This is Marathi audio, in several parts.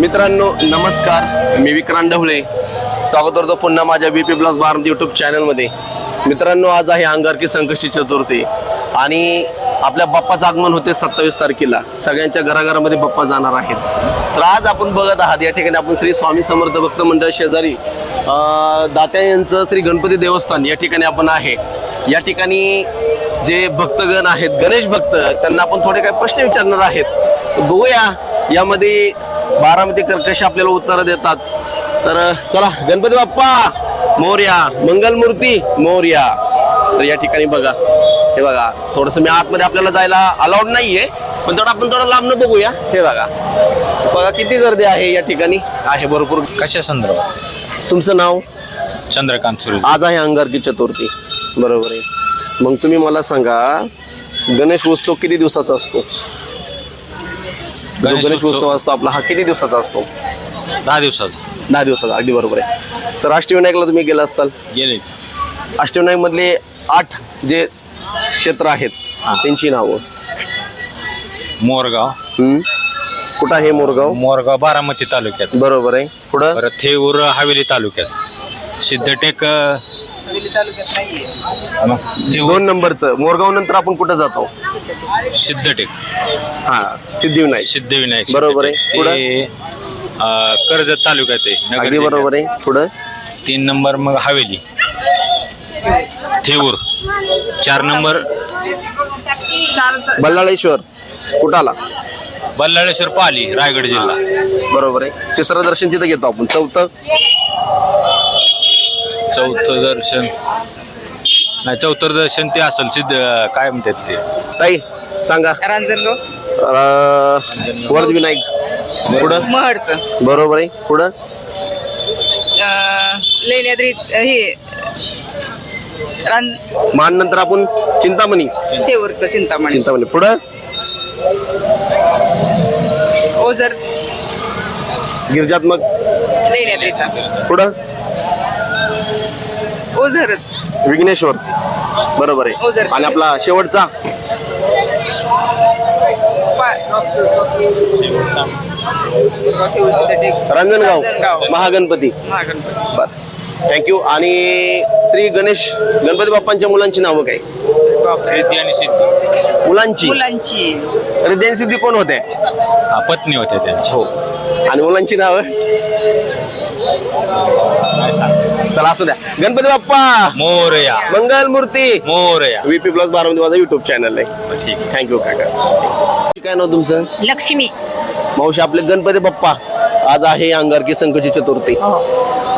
मित्रांनो नमस्कार. मी विक्रांत ढवळे. स्वागत करतो पुन्हा माझ्या B P plus Bharat YouTube चॅनलमध्ये मित्रांनो आज आहे अंगारकी संकष्टी चतुर्थी. आणि आपल्या बाप्पाचं आगमन होते सत्तावीस तारखेला. सगळ्यांच्या घराघरामध्ये बाप्पा जाणार आहेत. तर आज आपण बघत आहात या ठिकाणी आपण श्री स्वामी समर्थ भक्त मंडळ शेजारी दात्या यांचं श्री गणपती देवस्थान या ठिकाणी आपण आहे. या ठिकाणी जे भक्तगण आहेत गणेश भक्त त्यांना आपण थोडे काही प्रश्न विचारणार आहेत. बघूया यामध्ये बारामतीकर कसे आपल्याला उत्तरं देतात? तर चला गणपती बाप्पा मोर्या मंगलमूर्ती मोर्या. तर या ठिकाणी बघा. हे बघा थोडस मी आतमध्ये आपल्याला जायला अलाउड नाहीये पण थोडं आपण थोडं लांबनं बघूया. हे बघा. बघा किती गर्दी आहे या ठिकाणी. आहे भरपूर. कशा संदर्भात? तुमचं नाव? चंद्रकांत सुरेश आज आहे अंगारकी चतुर्थी. बरोबर आहे. मग तुम्ही मला सांगा गणेश उत्सव किती दिवसाचा असतो? जो गणेश उत्सव- असतो आपला हा किती दिवसाचा असतो? दहा दिवसात दहा दिवसाचा अगदी बरोबर आहे. सर अष्टविनायकला तुम्ही गेला असताल? गेले. अष्टविनायक मधले आठ जे क्षेत्र आहेत हा. त्यांची नावं? मोरगाव. हम्म? कुठं आहे मोरगाव? मोरगाव बारामती तालुक्यात. बरोबर आहे. पुढं? परत थेऊर हवेली तालुक्यात. सिद्धटेक अ, मग थेऊर दोन नंबरचं. मोरगाव नंतर आपण कुठं जातो? सिद्धटेक. हा सिद्धिविनायक. सिद्धविनायक बरोबर आहे. सिद्धटेक. ते अ, कर्जत तालुक्यात आहे नगर अगदी जिल्ह्यात. बरोबर आहे. पुढं? तीन नंबर मग हवेली. थेऊर चार नंबर. बल्लाळेश्वर. कुठाला? बल्लाळेश्वर पाली रायगड जिल्हा. बरोबर आहे. तिसरं दर्शन तिथं घेतो आपण. चौथं? चौथं दर्शन नाही चौथं दर्शन ते असेल सिद्ध काय म्हणतात ते? ताई सांगा. रांजणगाव. अं, वर्धविनायक पुढं? महडचं. बरोबर आहे. पुढं? अं, लेण्याद्री हे रान मान नंतर आपण चिंतामणी. ठेवरचं चिंतामणी. चिंतामणी. पुढं? ओझर. गिरिजात्मक. लेण्याद्रीचा. पुढं? ओझरच. विघ्नेश्वर. बरोबर आहे. आणि आपला शेवटचा? रांजणगाव रांजणगाव. महागणपती. बर. थँक्यू आणि श्री गणेश गणपती बाप्पांच्या मुलांची नावं काय? रिद्धी आणि सिद्धी. मुलांची. मुलांची. हृदय सिद्धी कोण होते हा, पत्नी होत्या त्यांच्या हो. आणि मुलांची नावं? चला असू द्या. गणपती बाप्पा. मोरया. मंगल मूर्ती मोरया व्हीपी प्लस बारामती माझा युट्यूब चॅनल आहे. ठीक आहे. थँक्यू काका. काय नाव तुमचं? लक्ष्मी. मावशी आपले गणपती बाप्पा. आज आहे अंगारकी संकटची चतुर्थी. हो.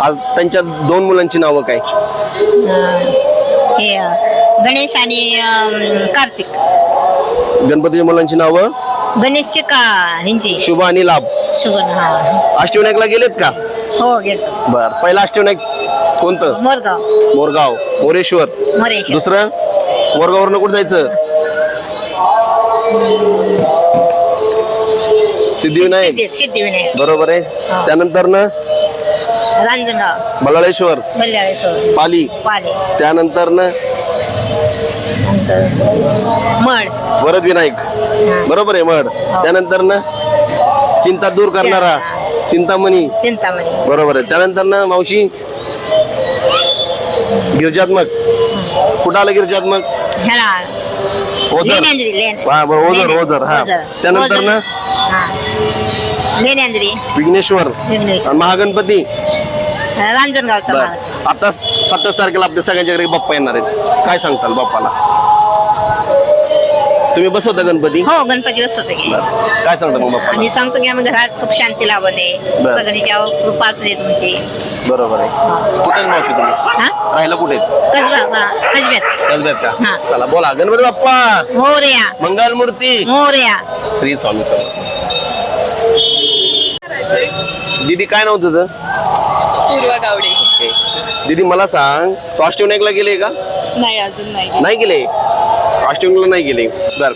आज त्यांच्या दोन मुलांची नावं काय? हे गणेश आणि कार्तिक. गणपतीच्या मुलांची नावं? गणेशचे का ह्यांची? शुभ आणि लाभ. हा. अष्टविनायकला गेलेत का? हो गेलो. बर. पहिला अष्टविनायक कोणतं? मोरगाव. मोरगाव. मोरेश्वर. मोरेश्वर. दुसरं? मोरगाववरनं कुठं जायचं? सिद्धिविनायक. सिद्धी- सिद्धिविनायक. बरोबर आहे. हा. त्यानंतर ना रांजणगाव. बलाळेश्वर बल्लाळेश्वर पाली. पाले. त्यानंतर ना नंतर मड. वरद विनायक हा. बरोबर आहे मड. त्यानंतर ना चिंता दूर करणारा. चिंतामणी. चिंतामणी. बरोबर आहे. त्यानंतर ना मावशी गिरजात्मक. कुठं आलं गिरजात्मक? ह्याला. ओझर. हा, बरोबर, ओझर, ओझर, हा. त्यानंतर ना? विघ्नेश्वर. विघ्नेश्वर. आणि महागणपती. रांजणगावचा बर. भाग आता सत्तावीस तारखेला आपल्या सगळ्यांच्या घरी बाप्पा येणार आहेत. काय सांगताल बाप्पाला? तुम्ही बसवता गणपती? हो गणपती बसवतो की. काय सांगता मग बाप्पाला आम्ही सांगतो की आम्ही घरात सुख शांती दे बर. सगळीच्या कृपा असू दे तुमची. बरोबर आहे. कुठे मावशी तुम्ही? हा? राहायला कुठे आहेत? कसबा हा, कसब्यात. कसब्यात का? हा. चला बोला. गणपती बाप्पा! मोरया. मंगल मूर्ती! मोरया. श्री स्वामी समर्थ. दीदी काय नाव तुझं? पूर्वा गावडे. दीदी मला सांग तू अष्टविनायकला गेले का? नाही अजून नाही नाही गेले? अष्टविनायकला नाही गेले. बर.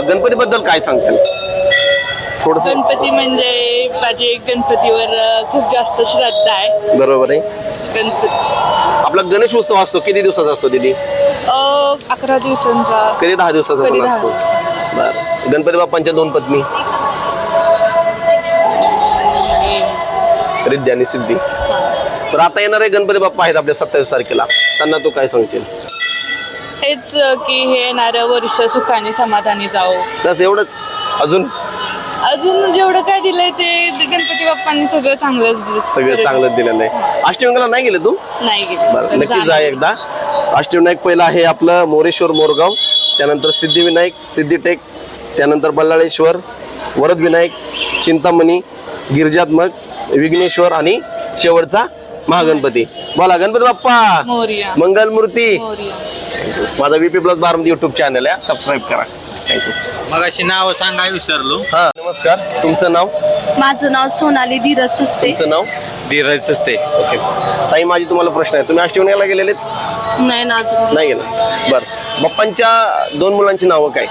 गणपती बद्दल काय सांगताल? थोडस गणपती म्हणजे माझी गणपतीवर खूप जास्त श्रद्धा आहे. बरोबर आहे. गणपती आपला गणेश उत्सव असतो. किती दिवसाचा असतो दीदी? अ, अकरा दिवसांचा. कधी दहा दिवसाचा कधी पण दहा असतो. बर. गणपती बाप्पांच्या दोन पत्नी? रिद्धी आणि सिद्धी. तर आता येणारे गणपती बाप्पा आहेत आपल्या सत्तावीस तारखेला. त्यांना तू काय सांगशील? हेच की हे येणारं वर्ष सुखाने समाधानी जाओ बस एवढंच? अजून? अजून जेवढं काय दिलंय ते गणपती बाप्पांनी सगळं चांगलंच दिलं. सगळं चांगलं दिलेलं आहे अष्टविनायकला नाही गेले तू? नाही गेले. बरं नक्की जा जाणार. एकदा. अष्टविनायक पहिला आहे आपलं मोरेश्वर मोरगाव. त्यानंतर सिद्धिविनायक सिद्धिटेक त्यानंतर बल्लाळेश्वर वरदविनायक चिंतामणी गिरिजात्मक विघ्नेश्वर आणि शेवटचा महागणपती. बोला गणपती बाप्पा! मोरया. मंगलमूर्ती! मोरया. माझा BP plus Baramati YouTube channel आहे. सबस्क्राईब करा. थँक्यू मग अशी नाव सांगाय विसरलो. हा नमस्कार. तुमचं नाव? माझं नाव सोनाली धीरज सुस्ते. तुमचं नाव? धीरज असते ओके ताई माझी तुम्हाला प्रश्न आहे. तुम्ही अष्टविनायकला गेलेले नाही ना अजून. नाही गेला. बरं. बाप्पांच्या दोन मुलांची नावं काय?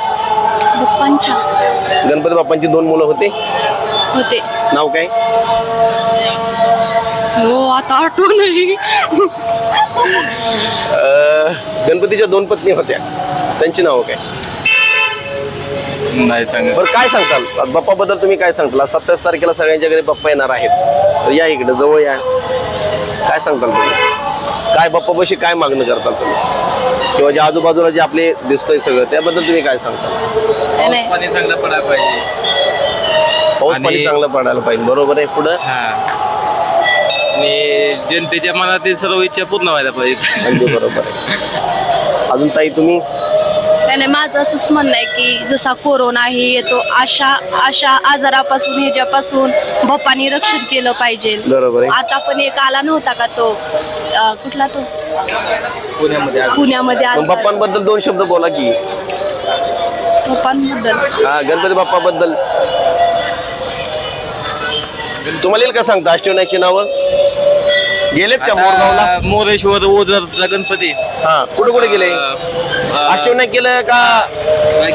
गणपती बाप्पांची दोन मुलं होते. होते. नाव काय? हो आता आठवण नाही अं, गणपतीच्या दोन पत्नी होत्या. त्यांची नावं काय? नाही सांगत. बरं काय सांगताल? आज बाप्पाबद्दल तुम्ही काय सांगताल? आज सत्तावीस तारखेला सगळ्यांच्या घरी बाप्पा येणार आहेत. तर या इकडे जवळ या. काय सांगताल तुम्ही? काय बाप्पापाशी काय मागणं करताल तुम्ही? किंवा जे आजूबाजूला जे आपले दिसतंय सगळं त्याबद्दल तुम्ही काय सांगताल? नाही. पाणी चांगलं पडायला पाहिजे. पाऊस पाणी चांगलं पडायला पाहिजे. बरोबर आहे पुढं? हा. आणि जनतेच्या मनातील सर्व इच्छा पूर्ण व्हायला पाहिजे. अगदी बरोबर आहे. अजून ताई तुम्ही? नाही नाही, माझं असंच म्हणणं आहे की जसा कोरोना हे येतो अशा अशा आजारापासून ह्याच्यापासून बाप्पानी रक्षण केलं पाहिजे. बरोबर आहे. आता पण एक आला नव्हता का तो? अं, कुठला तो? पुण्यामध्ये आज पुण्यामध्ये मग आला बाप्पांबद्दल दोन शब्द बोला की. बाप्पांबद्दल. हा गणपती बाप्पाबद्दल. तुम्हाला येईल का सांगता? अष्टविनायकची नावं? गेलेत का मोरगावला? आता मोरेश्वर ओझरचा गणपती. हा. कुठे कुठे गेले? अष्टविनायक केलं का?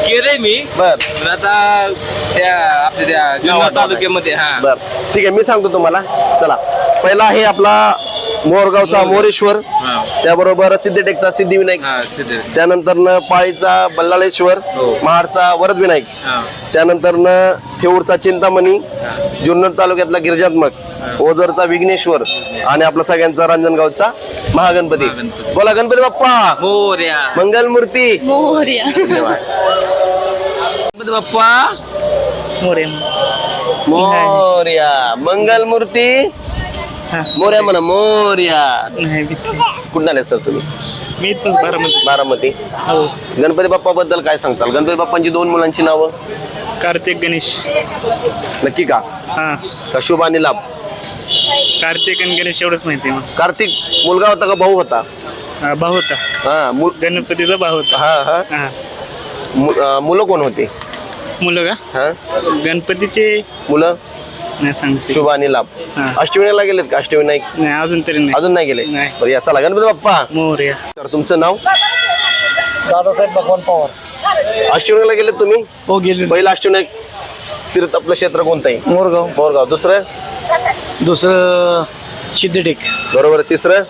गेले मी. बर. पण आता त्या आपल्या त्या जुन्नर तालुक्यामध्ये हा. बर. ठीक आहे मी सांगतो तुम्हाला. चला. पहिला आहे आपला मोरगावचा मोरेश्वर हा. त्याबरोबर सिद्धटेकचा सिद्धिविनायक हा सिद्ध त्यानंतर न पाळीचा बल्लाळेश्वर हो. महाडचा वरदविनायक हा. त्यानंतर न थेऊरचा चिंतामणी. जुन्नर तालुक्यातला गिरिजात्मक ओझरचा विघ्नेश्वर आणि आपला सगळ्यांचा रांजणगावचा महागणपती. महागणपती. बोला गणपती बाप्पा. मोर्या. मंगलमूर्ती. गणपती बाप्पा. मोरे मोर्या. मंगलमूर्ती. मोर्या म्हणा मोर्या. नाही कुठं आले सर तुम्ही? मी इथंच बारामती. बारामती. हो. गणपती बाप्पा बद्दल काय सांगताल? गणपती बाप्पांची दोन मुलांची नावं? कार्तिक गणेश. नक्की का? हा. का शुभ आणि लाभ? कार्तिक आणि गणेश एवढंच माहिती आहे मग कार्तिक मुलगा होता का भाऊ होता? हा, भाऊ होता. हा मुल- गणपतीचा भाऊ होता. हा हा. हा. मु- अं, मुलं कोण होते? मुलं का? हा. गणपतीचे मुलं? नाही शुभ आणि लाभ. हा. अष्टविनायकला गेलेत का? अष्टविनायक? नाही अजून तरी नाही. अजून नाही गेले? नाही. बरं या चला गणपती बाप्पा. मोर्या. तर तुमचं नाव? दादासाहेब भगवान पवार. अष्टविनायकला गेलेत तुम्ही? हो गेले पहिलं अष्टविनायक तीर्थ आपलं क्षेत्र कोणतं आहे मोरगाव. मोरगाव. दुसरं? दुसरं सिद्धटेक बरोबर आहे. तिसरं?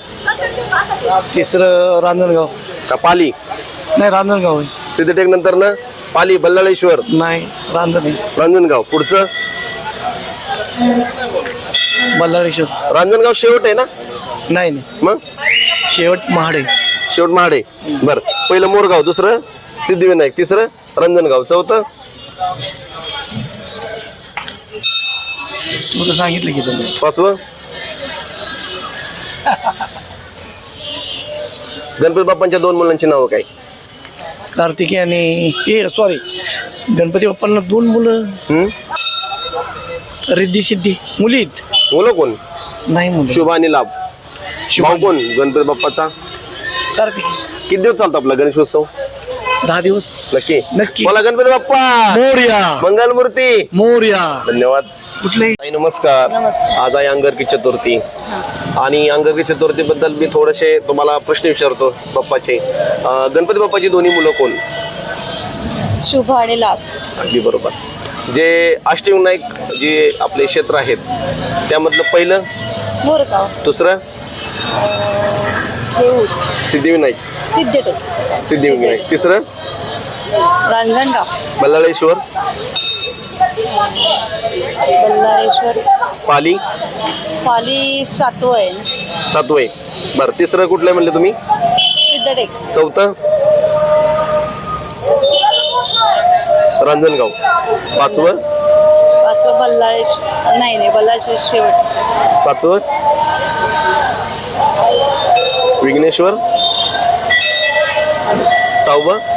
तिसरं रांजणगाव. का पाली? नाही रांजणगाव आहे सिद्धटेक नंतर ना? पाली बल्लाळेश्वर. नाही रांजण. रांजणगाव. पुढचं? बल्लाळेश्वर रांजणगाव शेवट आहे ना? नाही नाही. मग? शेवट महाड. आहे शेवट महाडे. बर. पहिलं मोरगाव दुसरं सिद्धिविनायक तिसरं रंजनगाव चौथं? तू तर सांगितलं की तुम्ही पाचवं? गणपती बाप्पांच्या दोन मुलांची नावं काय? कार्तिकी आणि हे सॉरी गणपती बाप्पांना दोन मुलं. हम्म? रिद्धी सिद्धी. मुली आहेत. मुलं कोण? नाही मुलं. शुभ आणि लाभ. शुभ भाऊ कोण? गणपती बाप्पाचा? कार्तिकी. किती दिवस चालतो आपला गणेशोत्सव? दहा दिवस. नक्की. नक्की. बोला गणपती बाप्पा. मोर्या. मंगलमूर्ती. मोर्या. धन्यवाद. कुठले? ताई, नमस्कार. आज आहे अंगरकी चतुर्थी. आणि अंगरकी चतुर्थी बद्दल मी थोडेसे तुम्हाला प्रश्न विचारतो बाप्पाचे. अं, गणपती बाप्पाची दोन्ही मुलं कोण? शुभ आणि लाभ. अगदी बरोबर. जे अष्टविनायक जे आपले क्षेत्र आहेत त्यामधलं पहिलं? मोरगाव. दुसरं? सिद्धिविनायक. सिद्धटेक. सिद्धिविनायक. तिसरं? रांजणगाव. बल्लाळेश्वर. बल्लारेश्वर पाली. पाली सातवं आहे सातवे बरं तिसरं कुठलं आहे म्हणले तुम्ही? सिद्धटेक. चौथं? रांजणगाव पाचवं? पाचवं बल्लाळेश नाही नाही बल्लाळेश्वर शेवट. पाचवं? विघ्नेश्वर. सहावं?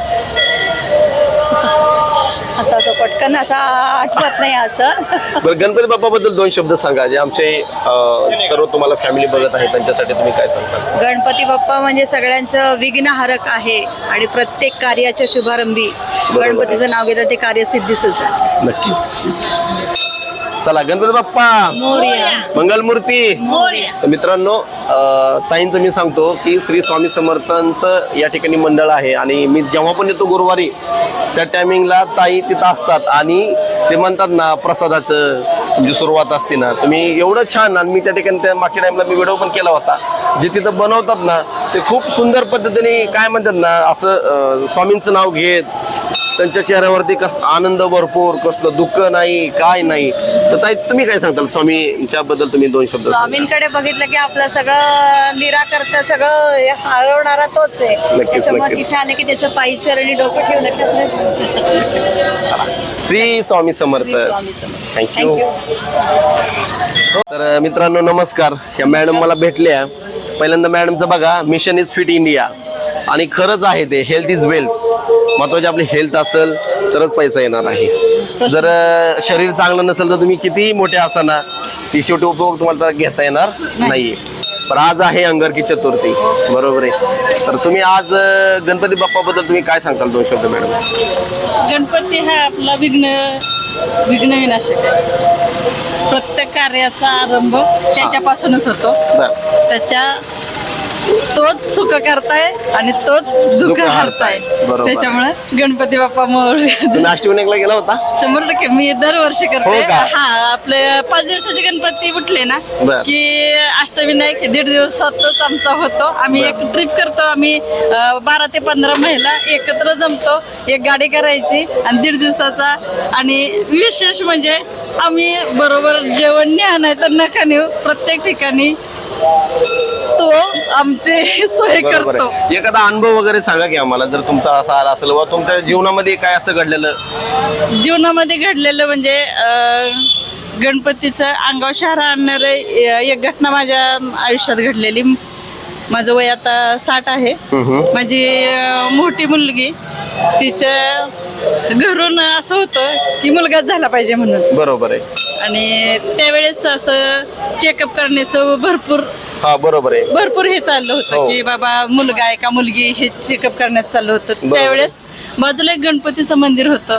असं पटकन असं आठवत नाही असं. बरं गणपती बाप्पा बद्दल दोन शब्द सांगा जे आमचे अं, सर्व तुम्हाला फॅमिली बघत आहे त्यांच्यासाठी तुम्ही काय सांगता? गणपती बाप्पा म्हणजे सगळ्यांचं विघ्नहारक आहे आणि प्रत्येक कार्याच्या शुभारंभी. गणपतीचं नाव घेतात ते कार्यसिद्धीच आहे नक्कीच. चला गणपती बाप्पा. मंगलमूर्ती. तर मित्रांनो ताईंचं मी सांगतो की श्री स्वामी समर्थांचं या ठिकाणी मंडळ आहे. आणि मी जेव्हा पण येतो गुरुवारी त्या टायमिंगला ताई तिथं असतात. आणि ते म्हणतात ना प्रसादाचं जी सुरुवात असते ना. तुम्ही एवढं छान आणि मी त्या ठिकाणी त्या मागच्या टाइमला मी व्हिडिओ पण केला होता. जे तिथं बनवतात ना ते खूप सुंदर पद्धतीने काय म्हणतात ना असं स्वामींचं नाव घेत त्यांच्या चेहऱ्यावरती कस आनंद भरपूर कसलं दुःख नाही काय नाही. तर ताई तुम्ही काय सांगताल? स्वामींच्या बद्दल तुम्ही दोन शब्द. स्वामींकडे बघितलं की आपलं सगळं निराकर्ता सगळं हळवणारा तोच आहे. नक्कीच, त्याच्यामुळे नक्कीच. की छान आहे की त्याच्या पायी चरणी डोकं ठेवलं श्री स्वामी समर्थ. थँक्यू तर मित्रांनो नमस्कार. ह्या मॅडम मला भेटल्या. पहिल्यांदा मॅडमचं बघा मिशन इज फिट इंडिया आणि खरंच आहे ते हेल्थ इज वेल्थ महत्त्वाचे आपली हेल्थ असेल तरच पैसा येणार आहे. जर शरीर चांगलं नसेल तर तुम्ही किती मोठे ना ती शेवटी उपयोग तुम्हाला तर घेता येणार नाही. पण आज आहे अंगारकी चतुर्थी बरोबर आहे. तर तुम्ही आज गणपती बाप्पाबद्दल तुम्ही काय सांगताल दोन शब्द मॅडम? गणपती हा आपला विघ्न विघ्न विनाशक आहे. प्रत्येक कार्याचा आरंभ त्याच्यापासूनच होतो. बरं. त्याच्या तोच सुख करताय आणि तोच दुःख दुःख हरताय हरताय. बरोबर. त्याच्यामुळे गणपती बाप्पा मोर तुम्ही अष्टविनायकला गेला होता शंभर टक्के मी दरवर्षी करते हो का? हा आपले पाच दिवसाचे गणपती उठले ना बर. की अष्टविनायक दीड दिवसातच आमचा होतो आम्ही बर. एक ट्रिप करतो आम्ही अं, बारा ते पंधरा महिला एकत्र जमतो एक गाडी करायची आणि दीड दिवसाचा आणि विशेष म्हणजे आम्ही बरोबर जेवण नाही तर नका नेऊ प्रत्येक ठिकाणी तो आमची सोय बरोबर करतो. आहे एखादा अनुभव वगैरे सांगा की आम्हाला जर तुमचा असा आला असेल व तुमच्या जीवनामध्ये काय असं घडलेलं? जीवनामध्ये घडलेलं म्हणजे अं, गणपतीचं अंगावर शहरा आणणारं एक घटना माझ्या आयुष्यात घडलेली. माझं वय आता साठ आहे. हम्म. माझी अं, मोठी मुलगी तिचं घरून असं होतं की मुलगाच झाला पाहिजे म्हणून. बरोबर आहे. आणि त्यावेळेस असं चेकअप करण्याचं भरपूर हा बरोबर आहे. भरपूर हे चाललं हो. होतं की बाबा मुलगा आहे का मुलगी हे चेकअप करण्यात चाललं होतं. बरोबर. त्यावेळेस बाजूला एक गणपतीचं मंदिर होतं.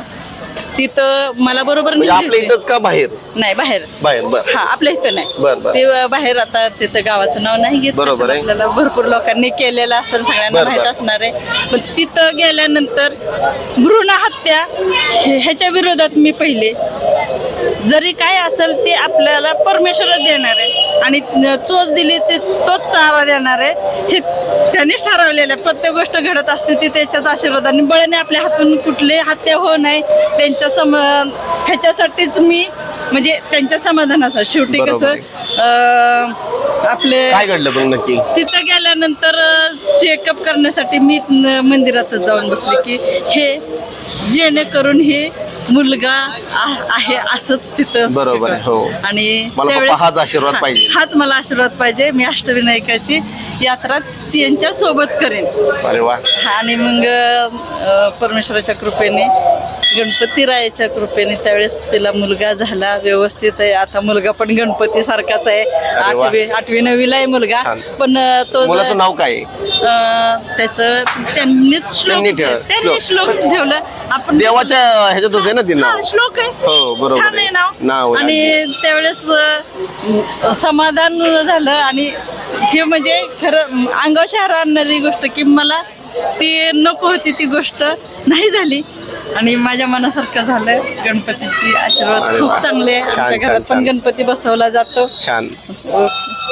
तिथं मला बरोबर म्हणजे नेलं आपल्या. इथंच का बाहेर? नाही बाहेर. बाहेर बर. हा आपल्या इथं नाही. बर ते बाहेर आता तिथं गावाचं नाव नाही घेत. बरोबर आहे. आपल्याला भरपूर लोकांनी केलेलं असेल सगळ्यांना बरं, माहीत बरं. असणार आहे. पण तिथं गेल्यानंतर भ्रूण हत्या हे- ह्याच्या विरोधात मी पहिले. जरी काय असेल ते आपल्याला परमेश्वरच देणार आहे. आणि चोच दिली ते तोच चावा देणार आहे. हे त्यांनीच ठरवलेलं आहे. प्रत्येक गोष्ट घडत असते ती त्याच्याच आशीर्वादाने. बळने आपल्या हातून कुठले हत्या हो नाही त्यांच्या सम ह्याच्यासाठीच मी म्हणजे त्यांच्या समाधानासाठी. शेवटी कसं आपले काय घडलं पण नक्की? तिथं गेल्यानंतर चेकअप करण्यासाठी मी मंदिरातच जाऊन बसले की हे जेणेकरून हे मुलगा आहे असंच तिथं बरोबर आहे, हो. आणि मला त्यावेळेस- पप्पा हाच आशीर्वाद हा, पाहिजे. हाच मला आशीर्वाद पाहिजे मी अष्टविनायकाची यात्रा त्यांच्यासोबत करेन अरे वा आणि मग अ, परमेश्वराच्या कृपेने गणपती रायाच्या कृपेने त्यावेळेस तिला मुलगा झाला व्यवस्थित आहे. आता मुलगा पण गणपती सारखाच आहे. वा. आठवी आठवी नववीला आहे मुलगा. छान. पण अ, तो मुलाचं नाव काय? आहे? त्याच त्यांनीच श्लोक त्यांनी ठेव- त्यांनी श्लोक. ठेवलं. आपण देवाच्या ह्याच्यातच आहे ना ते हा, नाव श्लोक आहे. हो बरोबर छान आहे नाव. नाव आहे. आणि त्यावेळेस अ, समाधान झालं. आणि हे म्हणजे खरं अंगावर शहर आणणारी गोष्ट की मला ती नको होती ती गोष्ट. नाही झाली. आणि माझ्या मनासारखं झालं गणपतीची आशीर्वाद खूप. चांगले आमच्या घरात पण. गणपती बसवला जातो. छान.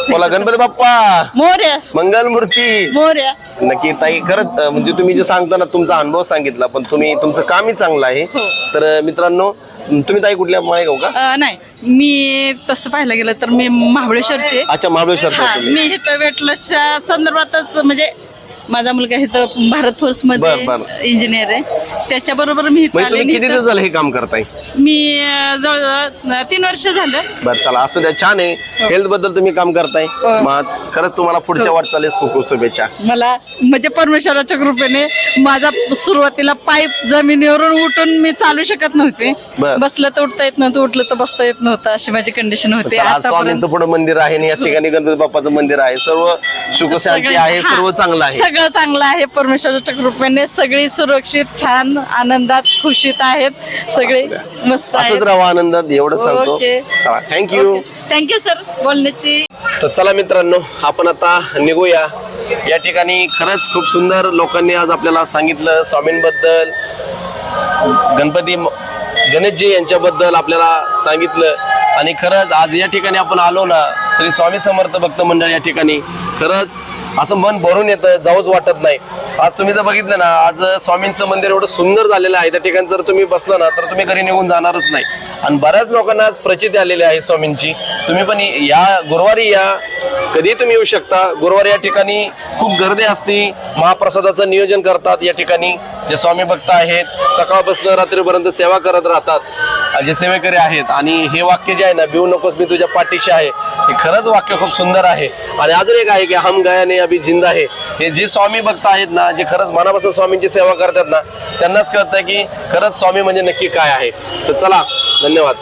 बोला गणपती बाप्पा! मोर्या. मंगलमूर्ती! मोर्या. नक्की ताई खरंच म्हणजे तुम्ही जे सांगता ना तुमचा अनुभव सांगितला पण तुम्ही तुमचं कामही चांगलं आहे. हो. तर मित्रांनो तुम्ही ताई कुठल्या माळेगाव का? नाही. मी तसं पाहायला गेलं तर मी महाबळेश्वरचे अच्छा महाबळेश्वरचा हा तुम्ही. मी इथं वेट लॉसच्या संदर्भातच म्हणजे माझा मुलगा इथं भारत फोर्स बर, बर. मध्ये इंजिनियर आहे. त्याच्या बरोबर मी इथं म्हणजे आले तुम्ही आणि किती दिवस झाले हे काम करताय? मी अ, जवळजवळ तीन वर्ष झालं. बरं चला असू द्या छान आहे. हेल्थबद्दल तुम्ही काम करताय. हो. मग खरंच तुम्हाला पुढच्या वाटचालीस खूप खूप शुभेच्छा. मला म्हणजे परमेश्वराच्या कृपेने माझा सुरुवातीला पाईप जमिनीवरून उठून मी चालू शकत नव्हते. बर. बसलं तर उठता येत नव्हतं उठलं तर बसता येत नव्हतं. अशी माझी कंडिशन होते. चला, आज आतापर्यंत स्वामींचं पुढे मंदिर आहे आणि या ठिकाणी गणपती बाप्पाचं मंदिर आहे. सर्व सुखशांती सगळे- आहे हा, सर्व चांगलं आहे. सगळं चांगलं आहे. परमेश्वराच्या कृपेने सगळी सुरक्षित छान आनंदात खुशीत आहेत. सगळे मस्त असंच आहेत राहा आनंदात एवढं सांगतो. ओके. चला थँक्यू थँक्यू सर बोलण्याची. तर चला मित्रांनो आपण आता निघूया. या ठिकाणी खरंच खूप सुंदर लोकांनी आज आपल्याला सांगितलं स्वामींबद्दल. गणपती म- गणेशजी यांच्याबद्दल आपल्याला सांगितलं. आणि खरंच आज या ठिकाणी आपण आलो ना श्री स्वामी समर्थ भक्त मंडळ या ठिकाणी. खरंच असं मन भरून येतं जाऊच वाटत नाही. आज तुम्ही जर बघितलं ना आज स्वामींचं मंदिर एवढं सुंदर झालेलं आहे त्या ठिकाणी जर तुम्ही बसलं ना तर तुम्ही घरी निघून जाणारच नाही. आणि बऱ्याच लोकांना आज प्रचिती आलेली आहे स्वामींची. तुम्ही पण या गुरुवारी या कधी तुम्ही येऊ शकता. गुरुवार या ठिकाणी खूप गर्दी असते. महाप्रसादाचं नियोजन करतात या ठिकाणी. जे स्वामी भक्त आहेत सकाळपासून रात्रीपर्यंत सेवा करत राहतात. जे सेवेकरी आहेत आणि हे वाक्य जे आहे ना भिऊ नकोस मी तुझ्या पाठीशी आहे. हे खरंच वाक्य खूप सुंदर आहे. आणि अजून एक आहे की हम गयाने अभि जिंदा आहे हे जे स्वामी भक्त आहेत ना जे खरंच मनापासून स्वामींची सेवा करतात ना त्यांनाच कळतंय की खरंच स्वामी म्हणजे नक्की काय आहे. तर चला धन्यवाद.